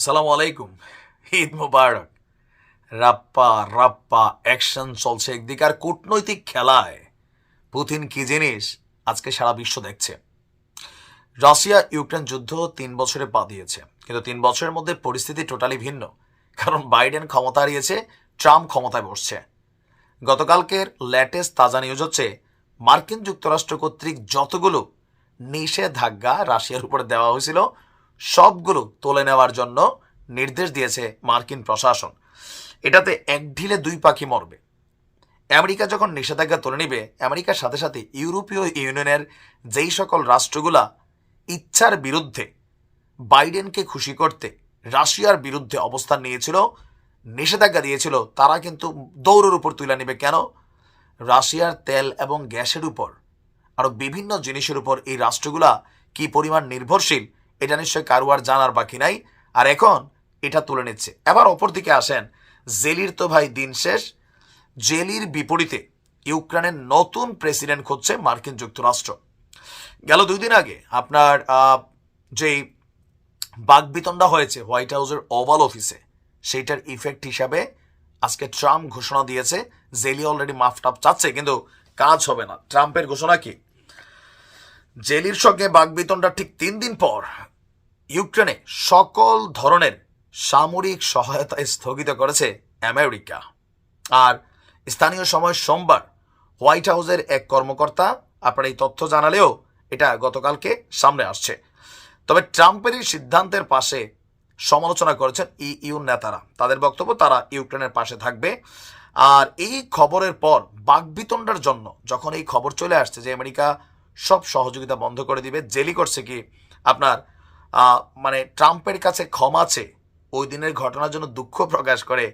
সালাম আলাইকুম। ঈদ মুবারক। রাপ্পা রাপ্পা অ্যাকশন চলছে একদিকে আর কূটনৈতিক খেলায়। পুতিন কি জিনিস? আজকে সারা বিশ্ব দেখছে। রাশিয়া, ইউক্রেন যুদ্ধ তিন বছরে পা দিয়েছে। কিন্তু তিন বছরের মধ্যে পরিস্থিতি টোটালি ভিন্ন। কারণ বাইডেন ক্ষমতা হারিয়েছে, ট্রাম্প ক্ষমতায় বসছে। গতকালকের লেটেস্ট তাজা নিউজ হচ্ছে, মার্কিন যুক্তরাষ্ট্র কর্তৃক যতগুলো নিষেধাজ্ঞা রাশিয়ার উপরে দেওয়া হয়েছিল সবগুলো তুলে নেওয়ার জন্য নির্দেশ দিয়েছে মার্কিন প্রশাসন। এটাতে এক ঢিলে দুই পাখি মরবে। আমেরিকা যখন নিষেধাজ্ঞা তুলে নিবে, আমেরিকার সাথে সাথে ইউরোপীয় ইউনিয়নের যেই সকল রাষ্ট্রগুলা ইচ্ছার বিরুদ্ধে বাইডেনকে খুশি করতে রাশিয়ার বিরুদ্ধে অবস্থান নিয়েছিল, নিষেধাজ্ঞা দিয়েছিল, তারা কিন্তু দৌড়ের উপর তুলে নেবে কেন? রাশিয়ার তেল এবং গ্যাসের উপর। আরও বিভিন্ন জিনিসের উপর এই রাষ্ট্রগুলা কি পরিমাণ নির্ভরশীল এটা নিশ্চয় কারও আর জানার বাকি নাই। আর এখন এটা তুলে নিচ্ছে। এবার অপর দিকে আসেন জেলির তো ভাই দিন শেষ। জেলির বিপরীতে ইউক্রেনের নতুন প্রেসিডেন্ট খুঁজছে মার্কিন যুক্তরাষ্ট্র। গেল দুই দিন আগে আপনার যেই বাগবিতণ্ডা হয়েছে হোয়াইট হাউসের ওভাল অফিসে, সেইটার ইফেক্ট হিসাবে আজকে ট্রাম্প ঘোষণা দিয়েছে। জেলি অলরেডি মাফ টাফ চাচ্ছে, কিন্তু কাজ হবে না। ট্রাম্পের ঘোষণা কি? জেলির সঙ্গে বাগবিতণ্ডার ঠিক তিন দিন পর ইউক্রেনে সকল ধরনের সামরিক সহায়তা স্থগিত করেছে আমেরিকা। আর স্থানীয় সময় সোমবার হোয়াইট হাউসের এক কর্মকর্তা, আপনার এই তথ্য জানালেও এটা গতকালকে সামনে আসছে। তবে ট্রাম্পের এই সিদ্ধান্তের পাশে সমালোচনা করেছেন ইইউ নেতারা। তাদের বক্তব্য, তারা ইউক্রেনের পাশে থাকবে। আর এই খবরের পর বাগবিতণ্ডার জন্য যখন এই খবর চলে আসছে যে আমেরিকা সব সহযোগিতা বন্ধ করে দিবে, জেলি করছে কি আপনার মানে ট্রাম্পের কাছে ক্ষমা চেয়ে ওই দিনের ঘটনার জন্য দুঃখ প্রকাশ করে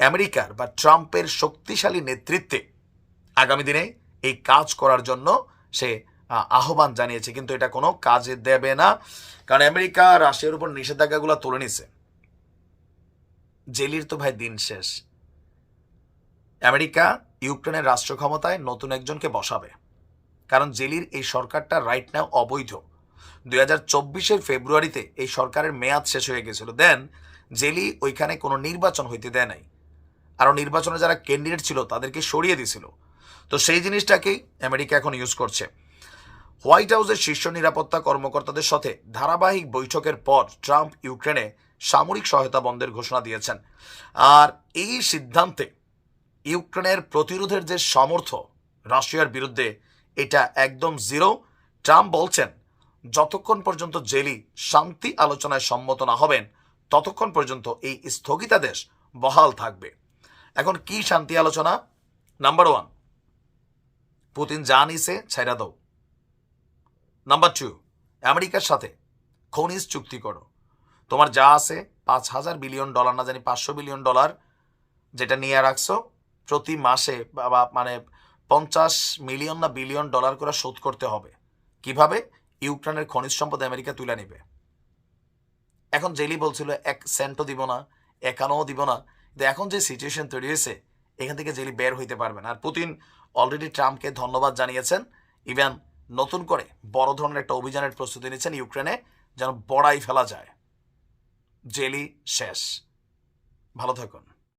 আমেরিকার বা ট্রাম্পের শক্তিশালী নেতৃত্বে আগামী দিনে এই কাজ করার জন্য সে আহ্বান জানিয়েছে। কিন্তু এটা কোনো কাজে দেবে না, কারণ আমেরিকা রাশিয়ার উপর নিষেধাজ্ঞাগুলো তুলে নিছে। জেলির তো ভাই দিন শেষ। আমেরিকা ইউক্রেনের রাষ্ট্র ক্ষমতায় নতুন একজনকে বসাবে। কারণ জেলির এই সরকারটা রাইট নাও অবৈধ। দুই ফেব্রুয়ারিতে এই সরকারের মেয়াদ শেষ হয়ে গেছিল। দেন জেলি ওইখানে কোনো নির্বাচন হইতে দেয় নাই। আরও নির্বাচনে যারা ক্যান্ডিডেট ছিল, তাদেরকে সরিয়ে দিছিল তো সেই জিনিসটাকেই আমেরিকা এখন ইউজ করছে। হোয়াইট হাউসের শীর্ষ নিরাপত্তা কর্মকর্তাদের সাথে ধারাবাহিক বৈঠকের পর ট্রাম্প ইউক্রেনে সামরিক সহায়তা বন্ধের ঘোষণা দিয়েছেন। আর এই সিদ্ধান্তে ইউক্রেনের প্রতিরোধের যে সামর্থ্য, রাশিয়ার বিরুদ্ধে এটা একদম জিরো ট্রাম্প বলছেন যতক্ষণ পর্যন্ত জেলি শান্তি আলোচনায় সম্মত না হবেন, ততক্ষণ পর্যন্ত এই স্থগিতাদেশ বহাল থাকবে। এখন কি শান্তি আলোচনা? নাম্বার ওয়ান পুতিন যা নিছে ছাইরা দাও। নাম্বার টু আমেরিকার সাথে খনিজ চুক্তি করো। তোমার যা আছে, পাঁচ হাজার বিলিয়ন ডলার না জানি পাঁচশো বিলিয়ন ডলার যেটা নিয়ে রাখছো, প্রতি মাসে বা মানে পঞ্চাশ মিলিয়ন না বিলিয়ন ডলার করে শোধ করতে হবে। কীভাবে? ইউক্রেনের খনিজ সম্পদ আমেরিকা তুলে নেবে। এখন জেলি বলছিল, এক সেন্টও দিব না, একানও দিব না। কিন্তু এখন যে সিচুয়েশন তৈরি হয়েছে, এখান থেকে জেলি বের হইতে পারবে না। আর পুতিন অলরেডি ট্রাম্পকে ধন্যবাদ জানিয়েছেন। ইভেন নতুন করে বড় ধরনের একটা অভিযানের প্রস্তুতি নিচ্ছেন ইউক্রেনে, যেন বড়াই ফেলা যায়। জেলি শেষ। ভালো থাকুন।